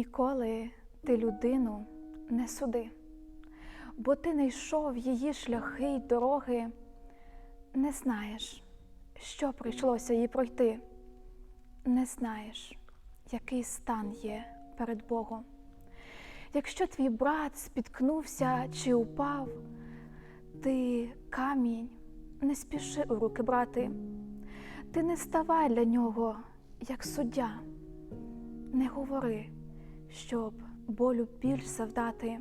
Ніколи ти людину не суди, бо ти не йшов її шляхи й дороги, не знаєш, що прийшлося їй пройти, не знаєш, який стан є перед Богом. Якщо твій брат спіткнувся чи упав, ти камінь не спіши у руки брати, ти не ставай для нього, як суддя, не говори, щоб болю більш завдати.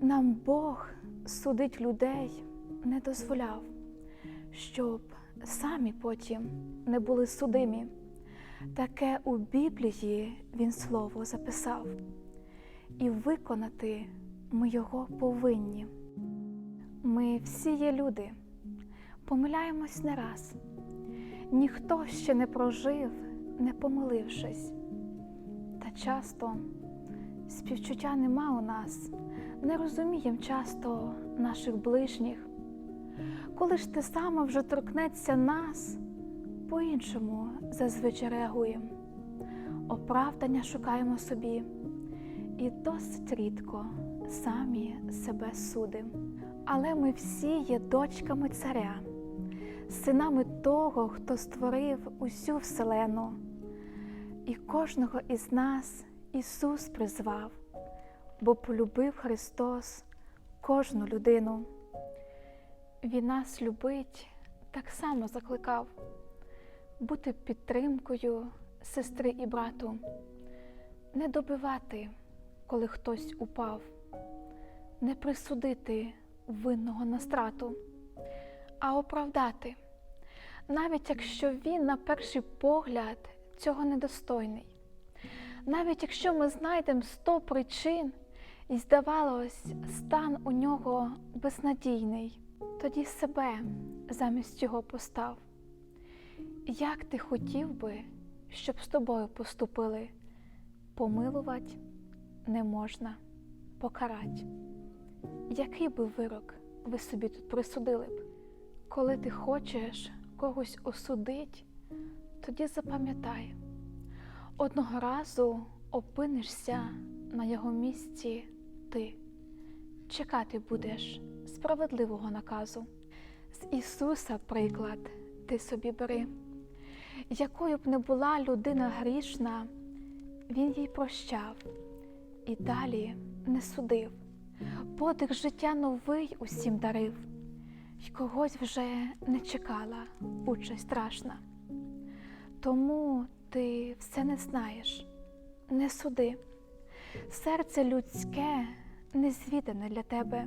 Нам Бог судить людей не дозволяв, щоб самі потім не були судимі. Таке у Біблії він слово записав, і виконати ми його повинні. Ми всі є люди, помиляємось не раз. Ніхто ще не прожив, не помилившись. Часто співчуття нема у нас, не розумієм часто наших ближніх. Коли ж те саме вже торкнеться нас, по-іншому зазвичай реагуємо. Оправдання шукаємо собі і досить рідко самі себе судимо. Але ми всі є дочками царя, синами того, хто створив усю вселену, і кожного із нас Ісус призвав, бо полюбив Христос кожну людину. Він нас любить, так само закликав бути підтримкою сестри і брату, не добивати, коли хтось упав, не присудити винного на страту, а оправдати, навіть якщо він на перший погляд цього недостойний, навіть якщо ми знайдемо сто причин і, здавалось, стан у нього безнадійний, тоді себе замість його постав. Як ти хотів би, щоб з тобою поступили? Помилувати не можна, покарать. Який би вирок ви собі тут присудили б? Коли ти хочеш когось осудить, тоді запам'ятай, одного разу опинишся на його місці ти, чекати будеш справедливого наказу. З Ісуса приклад ти собі бери, якою б не була людина грішна, Він їй прощав і далі не судив подих життя новий усім дарив, й когось вже не чекала участь страшна. Тому ти все не знаєш, не суди, серце людське незвідане для тебе,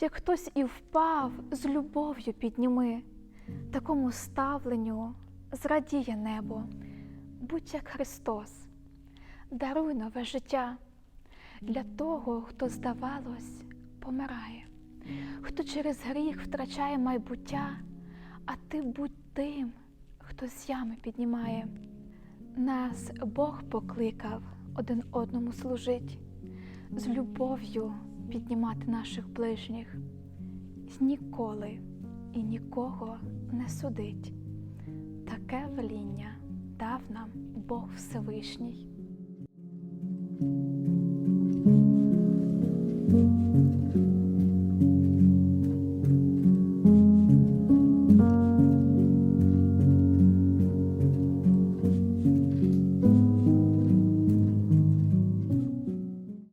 як хтось і впав, з любов'ю підніми, такому ставленню зрадіє небо, будь як Христос, даруй нове життя. Для того, хто, здавалось, помирає, хто через гріх втрачає майбуття, а ти будь тим, хто з ями піднімає. Нас Бог покликав один одному служить, з любов'ю піднімати наших ближніх, ніколи і нікого не судить. Таке веління дав нам Бог Всевишній.